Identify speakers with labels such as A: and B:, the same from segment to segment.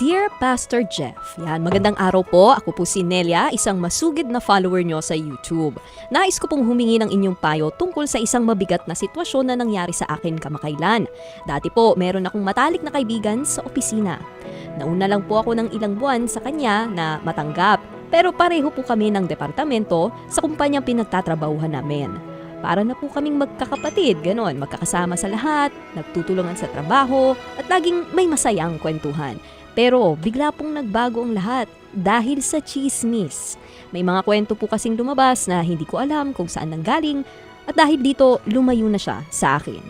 A: Dear Pastor Jeff, yan, magandang araw po. Ako po si Nelia, isang masugid na follower nyo sa YouTube. Nais ko pong humingi ng inyong payo tungkol sa isang mabigat na sitwasyon na nangyari sa akin kamakailan. Dati po, meron akong matalik na kaibigan sa opisina. Nauna lang po ako ng ilang buwan sa kanya na matanggap. Pero pareho po kami ng departamento sa kumpanyang pinagtatrabahuhan namin. Para na po kaming magkakapatid, ganon, magkakasama sa lahat, nagtutulungan sa trabaho, at laging may masayang kwentuhan. Pero bigla pong nagbago ang lahat dahil sa chismis. May mga kwento po kasing lumabas na hindi ko alam kung saan nanggaling at dahil dito lumayo na siya sa akin.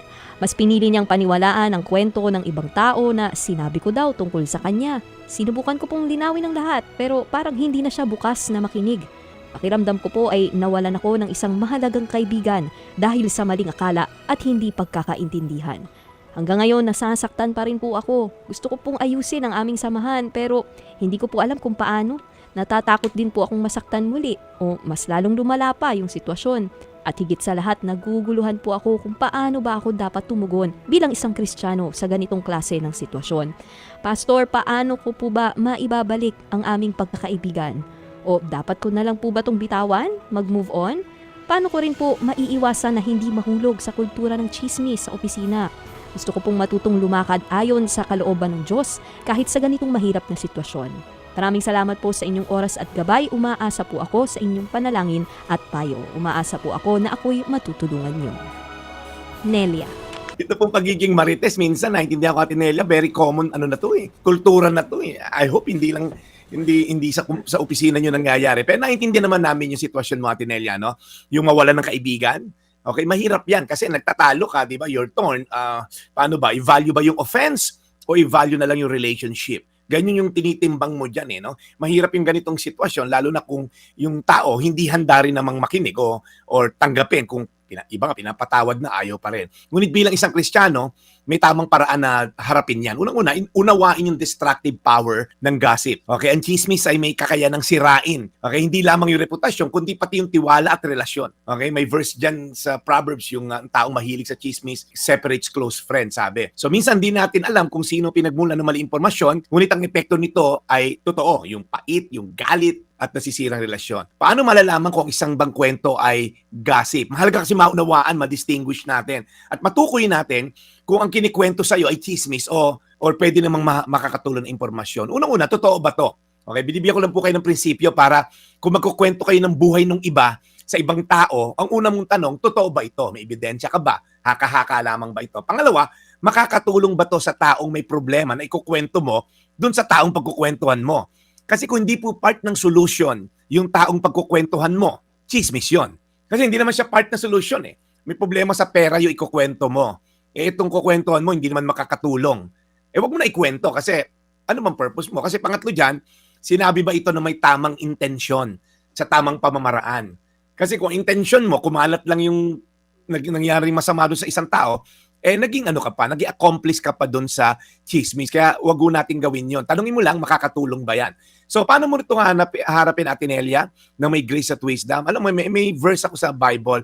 A: Mas pinili niyang paniwalaan ang kwento ng ibang tao na sinabi ko daw tungkol sa kanya. Sinubukan ko pong linawin ang lahat pero parang hindi na siya bukas na makinig. Pakiramdam ko po ay nawalan ako ng isang mahalagang kaibigan dahil sa maling akala at hindi pagkakaintindihan. Hanggang ngayon, nasasaktan pa rin po ako. Gusto ko pong ayusin ang aming samahan pero hindi ko po alam kung paano. Natatakot din po akong masaktan muli o mas lalong lumala pa yung sitwasyon. At higit sa lahat, naguguluhan po ako kung paano ba ako dapat tumugon bilang isang kristyano sa ganitong klase ng sitwasyon. Pastor, paano ko po ba maibabalik ang aming pagkakaibigan? O dapat ko na lang po ba itong bitawan? Mag-move on? Paano ko rin po maiiwasan na hindi mahulog sa kultura ng chismis sa opisina? Gusto ko pong matutong lumakad ayon sa kalooban ng Diyos kahit sa ganitong mahirap na sitwasyon. Maraming salamat po sa inyong oras at gabay. Umaasa po ako sa inyong panalangin at payo. Umaasa po ako na ako'y matutulungan niyo. Nelia.
B: Ito pong pagiging marites, minsan naintindihan ko Ate Nelia, very common ano na to eh. Kultura na to eh. I hope hindi lang hindi hindi sa sa opisina niyo nangyayari. Pero naintindihan naman namin yung sitwasyon mo Ate Nelia, no? Yung mawalan ng kaibigan. Okay, mahirap 'yan kasi nagtatalo ka, 'di ba? Your torn. Ah, paano ba? I-value ba yung offense o i-value na lang yung relationship? Ganyan yung tinitimbang mo dyan eh, no? Mahirap yung ganitong sitwasyon, lalo na kung yung tao hindi handa rin namang makinig o or tanggapin kung pina, iba nga pinapatawad na ayaw pa rin. Ngunit bilang isang Kristiyano, may tamang paraan na harapin yan. Unang-una, in- unawain yung destructive power ng gossip. Okay, ang chismis ay may kakayanang sirain. Okay, hindi lamang yung reputasyon, kundi pati yung tiwala at relasyon. Okay, may verse dyan sa Proverbs yung uh, taong mahilig sa chismis separates close friends, sabi. So minsan di natin alam kung sino pinagmula ng mali impormasyon, ngunit ang epekto nito ay totoo, yung pait, yung galit, at nasisirang relasyon. Paano malalaman kung isang bang kwento ay gossip? Mahalaga kasi maunawaan, ma-distinguish natin. At matukoy natin kung ang kinikwento sa'yo ay chismis o or pwede namang ma- makakatulong ng impormasyon. Unang-una, totoo ba to? Okay, binibigyan ko lang po kayo ng prinsipyo para kung magkukwento kayo ng buhay ng iba sa ibang tao, ang una mong tanong, totoo ba ito? May ebidensya ka ba? Haka-haka lamang ba ito? Pangalawa, makakatulong ba to sa taong may problema na ikukwento mo dun sa taong pagkukwentuhan mo? Kasi kung hindi po part ng solution yung taong pagkukwentuhan mo, chismis yun. Kasi hindi naman siya part ng solution eh. May problema sa pera yung ikukwento mo. Eh itong kukwentuhan mo, hindi naman makakatulong. Eh wag mo na ikwento kasi ano man purpose mo? Kasi pangatlo dyan, sinabi ba ito na may tamang intensyon sa tamang pamamaraan? Kasi kung intensyon mo, kumalat lang yung nangyaring masama doon sa isang tao, eh naging ano ka pa, naging accomplice ka pa doon sa chismis. Kaya wag mo nating gawin yon. Tanungin mo lang, makakatulong ba yan? So, paano mo ito hanap, harapin, Atinelia, na may grace at wisdom? Alam mo, may, may verse ako sa Bible.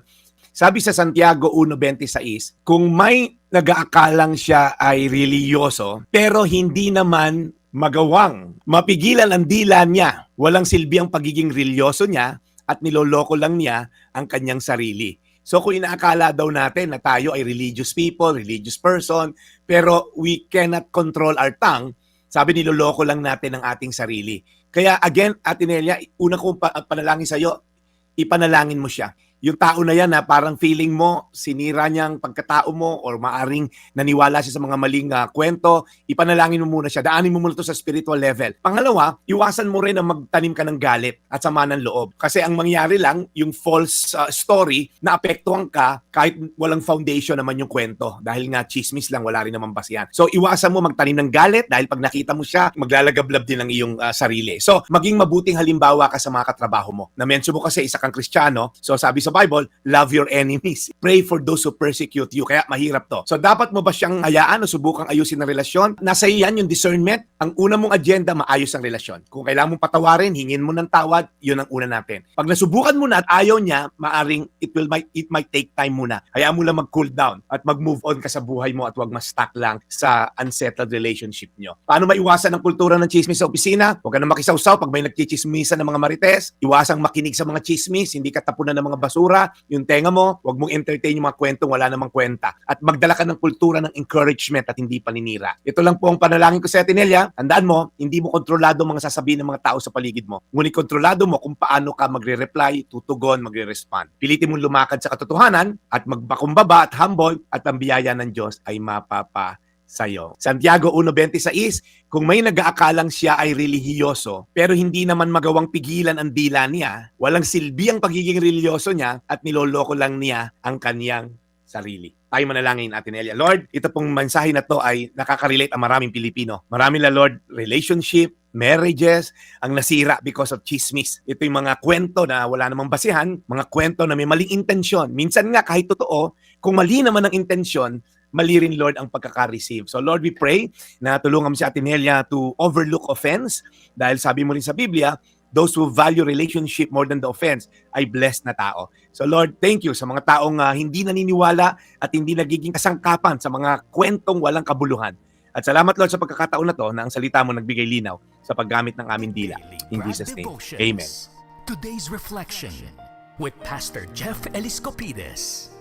B: Sabi sa Santiago 1.26, kung may nag-aakalang siya ay religyoso, pero hindi naman magawang mapigilan ang dila niya, walang silbi ang pagiging religyoso niya, at niloloko lang niya ang kanyang sarili. So kung inaakala daw natin na tayo ay religious people, religious person, pero we cannot control our tongue, sabi niloloko lang natin ang ating sarili. Kaya again, Atinelia, una kong pa- panalangin sa iyo, ipanalangin mo siya. Yung tao na yan na parang feeling mo, sinira niya ang pagkatao mo or maaring naniwala siya sa mga maling ah, kwento, ipanalangin mo muna siya. Daanin mo muna to sa spiritual level. Pangalawa, iwasan mo rin na magtanim ka ng galit at sama ng loob. Kasi ang mangyari lang, yung false ah, story, na apektuhan ka kahit walang foundation naman yung kwento. Dahil nga chismis lang, wala rin naman basihan. So iwasan mo magtanim ng galit dahil pag nakita mo siya, maglalagablab din ang iyong ah, sarili. So maging mabuting halimbawa ka sa mga katrabaho mo. Na-mention mo kasi isa kang kristyano, so sabi sa sa Bible, love your enemies. Pray for those who persecute you. Kaya mahirap to. So dapat mo ba siyang hayaan o subukang ayusin ang relasyon? Nasa iyo yan yung discernment. Ang una mong agenda, maayos ang relasyon. Kung kailangan mong patawarin, hingin mo ng tawad, yun ang una natin. Pag nasubukan mo na at ayaw niya, maaring it will might it might take time muna. Hayaan mo lang mag-cool down at mag-move on ka sa buhay mo at wag ma-stuck lang sa unsettled relationship nyo. Paano maiwasan ang kultura ng chismis sa opisina? Huwag ka na makisawsaw pag may nagchichismisan ng mga marites. Iwasang makinig sa mga chismis, hindi ka tapunan ng mga basura. Yung tenga mo, huwag mong entertain yung mga kwentong wala namang kwenta. At magdala ka ng kultura ng encouragement at hindi paninira. Ito lang po ang panalangin ko sa Atinelia. Tandaan mo, hindi mo kontrolado mga sasabihin ng mga tao sa paligid mo. Ngunit kontrolado mo kung paano ka magre-reply, tutugon, magre-respond. Pilitin mong lumakad sa katotohanan at magpakumbaba at humble at ang biyaya ng Diyos ay mapapa sa'yo. Santiago 1.26, kung may nag-aakalang siya ay relihiyoso, pero hindi naman magawang pigilan ang dila niya, walang silbi ang pagiging relihiyoso niya at niloloko lang niya ang kanyang sarili. Tayo manalangin natin, Elia. Lord, ito pong mensahe na to ay nakaka-relate ang maraming Pilipino. Marami na, Lord, relationship, marriages, ang nasira because of chismis. Ito yung mga kwento na wala namang basihan, mga kwento na may maling intensyon. Minsan nga, kahit totoo, kung mali naman ang intensyon, mali rin, Lord, ang pagkaka-receive. So, Lord, we pray na tulungan mo si Atinelia to overlook offense dahil sabi mo rin sa Biblia, those who value relationship more than the offense ay blessed na tao. So Lord, thank you sa mga taong ah, hindi naniniwala at hindi nagiging kasangkapan sa mga kwentong walang kabuluhan. At salamat Lord sa pagkakataon na to na ang salita mo nagbigay linaw sa paggamit ng aming dila. In Jesus' name, Amen.
C: Today's reflection with Pastor Jeff Eliscopides.